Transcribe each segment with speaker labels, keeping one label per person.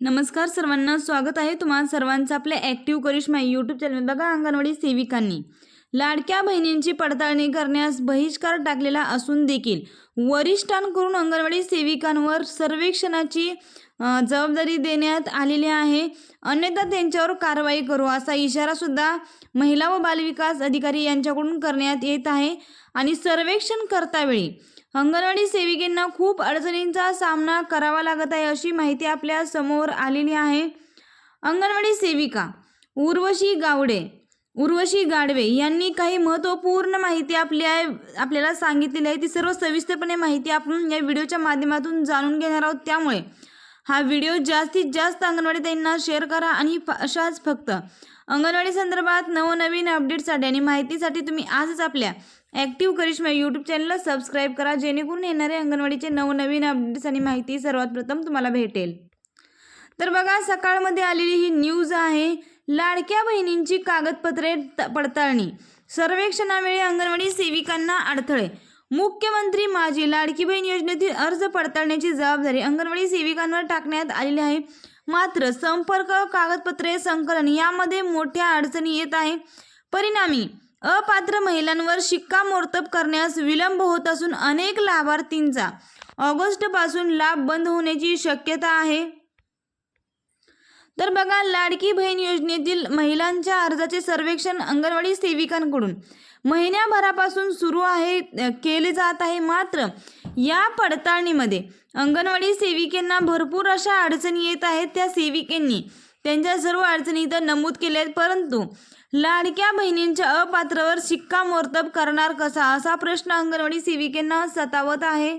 Speaker 1: नमस्कार सर्वांना स्वागत आहे तुम्हा सर्वांचं आपल्या ॲक्टिव्ह करिश्मा यूट्यूब चॅनल बघा अंगणवाडी सेविकांनी. लाडक्या बहिणींची पडताळणी करण्यास बहिष्कार टाकलेला असून देखील वरिष्ठांकडून अंगणवाडी सेविकांवर सर्वेक्षणाची जबाबदारी देण्यात आलेली आहे. अन्यथा त्यांच्यावर कारवाई करू असा इशारासुद्धा महिला व बालविकास अधिकारी यांच्याकडून करण्यात येत आहे. आणि सर्वेक्षण करतावेळी अंगणवाडी सेविकेंना खूप अडचणींचा सामना करावा लागत आहे अशी माहिती आपल्यासमोर आलेली आहे. अंगणवाडी सेविका उर्वशी गावडे उर्वशी गाडवे यांनी काही महत्त्वपूर्ण माहिती आपल्या आपल्याला सांगितलेली आहे. ती सर्व सविस्तरपणे माहिती आपण या व्हिडिओच्या माध्यमातून जाणून घेणार आहोत. त्यामुळे हा व्हिडिओ जास्तीत जास्त अंगणवाडी ताईंना शेअर करा आणि फ- अशाच फक्त. अंगणवाडी संदर्भात नवनवीन अपडेटसाठी आणि माहितीसाठी तुम्ही आजच आपल्या ॲक्टिव्ह करिश्मा यूट्यूब चॅनलला सबस्क्राईब करा जेणेकरून येणारे अंगणवाडीचे नवनवीन अपडेट्स आणि माहिती सर्वात प्रथम तुम्हाला भेटेल. तर बघा सकाळमध्ये आलेली ही न्यूज आहे लाडक्या बहिणींची कागदपत्रे त- पडताळणी. सर्वेक्षणावेळी अंगणवाडी सेविकांना अडथळे. मुख्यमंत्री माझी लाडकी बहीण योजनेतील अर्ज पडताळण्याची जबाबदारी अंगणवाडी सेविकांवर टाकण्यात आलेली आहे. मात्र संपर्क कागदपत्रे संकलन यामध्ये मोठ्या अडचणी येत आहे. परिणामी अपात्र महिलांवर शिक्कामोर्तब करण्यास विलंब होत असून अनेक लाभार्थींचा ऑगस्टपासून लाभ बंद होण्याची शक्यता आहे. तर बघा लाडकी बहीण योजनेतील महिलांच्या अर्जाचे सर्वेक्षण अंगणवाडी सेविकांकडून महिन्याभरापासून सुरू आहे केले जात आहे मात्र या पडताळणीमध्ये अंगणवाडी सेविकेंना भरपूर अशा अडचणी येत आहेत. त्या सेविकेंनी त्यांच्या सर्व अडचणी इथं नमूद केल्या आहेत. परंतु लाडक्या बहिणींच्या अपात्रवर शिक्कामोर्तब करणार कसा? असा प्रश्न अंगणवाडी सेविकेंना सतावत आहे.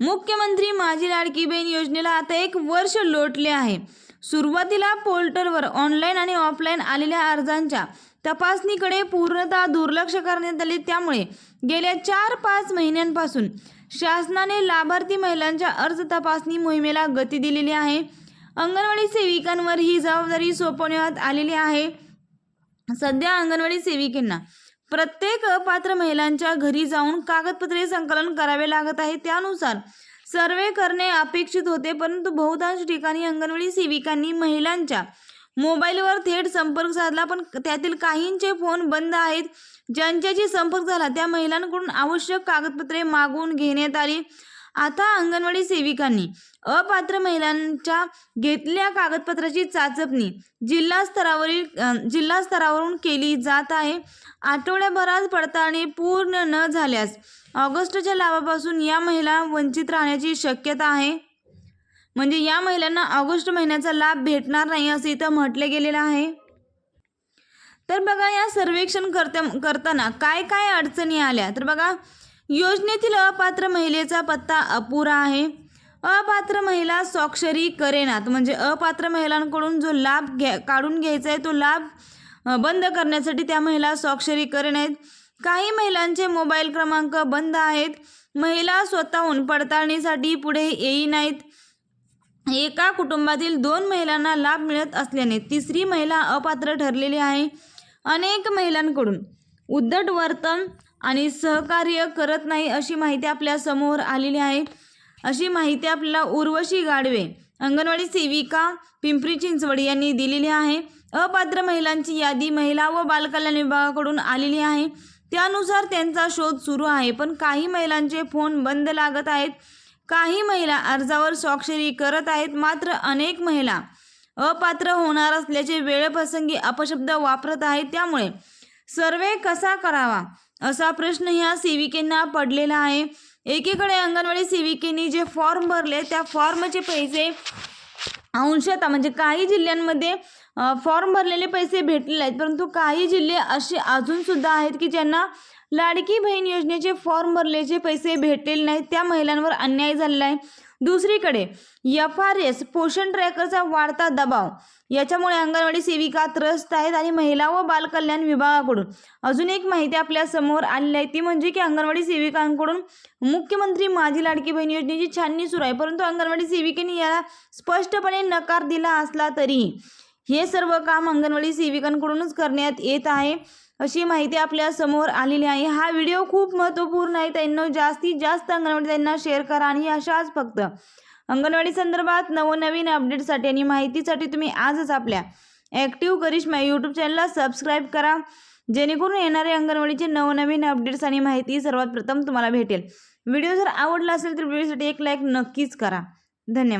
Speaker 1: मुख्यमंत्री माझी लाडकी बहीण योजनेला आता एक वर्ष लोटले आहे. सुरुवातीला पोर्टलवर ऑनलाईन आणि ऑफलाईन आलेल्या अर्जांच्या तपासणीकडे पूर्णतः दुर्लक्ष करण्यात आले. त्यामुळे गेल्या चार पाच महिन्यांपासून शासनाने लाभार्थी महिलांच्या अर्ज तपासणी मोहिमेला गती दिलेली आहे. अंगणवाडी सेविकांवर ही जबाबदारी सोपवण्यात आलेली आहे. सध्या अंगणवाडी सेविकांना प्रत्येक अपात्र महिलांच्या घरी जाऊन कागदपत्रे संकलन करावे लागत आहे. त्यानुसार सर्वे करणे अपेक्षित होते परंतु बहुतांश ठिकाणी अंगणवाडी सेविकांनी महिलांच्या मोबाईलवर थेट संपर्क साधला पण त्यातील काहींचे फोन बंद आहेत. ज्यांच्याशी संपर्क झाला त्या महिलांकडून आवश्यक कागदपत्रे मागवून घेण्यात आली. आता अंगणवाडी सेविकांनी अपात्र महिलांच्या घेतल्या कागदपत्राची चाचपणी जिल्हा स्तरावरील जिल्हा स्तरावरून केली जात आहे. आठवड्याभरात पडताळणी पूर्ण न झाल्यास ऑगस्टच्या लाभापासून या महिला वंचित राहण्याची शक्यता आहे. म्हणजे या महिलांना ऑगस्ट महिन्याचा लाभ भेटणार नाही असं इथं म्हटले गेलेलं आहे. तर बघा या सर्वेक्षण करता करताना काय काय अडचणी आल्या? तर बघा योजनेतील अपात्र महिलेचा पत्ता अपुरा आहे. अपात्र महिला स्वाक्षरी करेनात. म्हणजे अपात्र महिलांकडून जो लाभ घ्या काढून घ्यायचा आहे तो लाभ बंद करण्यासाठी त्या महिला स्वाक्षरी करेन आहेत काही महिलांचे मोबाईल क्रमांक बंद आहेत. महिला स्वतःहून पडताळणीसाठी पुढे येई नाहीत एका कुटुंबातील दोन महिलांना लाभ मिळत असल्याने तिसरी महिला अपात्र ठरलेली आहे. अनेक महिलांकडून उद्धट वर्तन आणि सहकार्य करत नाही अशी माहिती आपल्यासमोर आलेली आहे. अशी माहिती आपल्याला उर्वशी गाडवे अंगणवाडी सेविका पिंपरी चिंचवड यांनी दिलेली आहे. अपात्र महिलांची यादी महिला व बालकल्याण विभागाकडून आलेली आहे. त्यानुसार त्यांचा शोध सुरू आहे पण काही महिलांचे फोन बंद लागत आहेत. काही महिला अर्जावर स्वाक्षरी करत आहेत मात्र अनेक महिला अपात्र होणार असल्याचे वेळप्रसंगी अपशब्द वापरत आहेत. त्यामुळे सर्वे कसा करावा असा प्रश्न ह्या सेविकेंना पडलेला आहे. एकीकडे अंगणवाडी सेविकेने जे फॉर्म भरले त्या फॉर्मचे पैसे अंशतः म्हणजे काही जिल्ह्यांमध्ये फॉर्म भरलेले पैसे भेटलेले आहेत परंतु काही जिल्हे असे अजूनसुद्धा आहेत की ज्यांना लाडकी बहीण योजनेचे फॉर्म भरलेचे पैसे भेटलेले नाहीत त्या महिलांवर अन्याय झालेला आहे. दुसरीकडे एफ आर एस पोषण ट्रॅकरचा वाढता दबाव. याच्यामुळे अंगणवाडी सेविका त्रस्त आहेत आणि महिला व बालकल्याण विभागाकडून अजून एक माहिती आपल्यासमोर आलेली आहे. ती म्हणजे की अंगणवाडी सेविकांकडून मुख्यमंत्री माझी लाडकी बहीण योजनेची छाननी सुरू आहे. परंतु अंगणवाडी सेविकेने याला स्पष्टपणे नकार दिला असला तरीही हे सर्व काम अंगणवाडी सेविकांकडूनच करण्यात येत आहे. अशी माहिती आपल्यासमोर आलेली आहे. हा व्हिडिओ खूप महत्त्वपूर्ण आहे. त्यांना जास्तीत जास्त अंगणवाडी त्यांना शेअर करा आणि अशाच फक्त अंगणवाडी संदर्भात नवनवीन अपडेटसाठी आणि माहितीसाठी तुम्ही आजच आपल्या ॲक्टिव्ह करिश्मा यूट्यूब चॅनलला सबस्क्राईब करा. जेणेकरून येणारे अंगणवाडीचे नवनवीन अपडेट्स आणि माहिती सर्वात प्रथम तुम्हाला भेटेल. व्हिडिओ जर आवडला असेल तर व्हिडिओसाठी एक लाईक नक्कीच करा. धन्यवाद.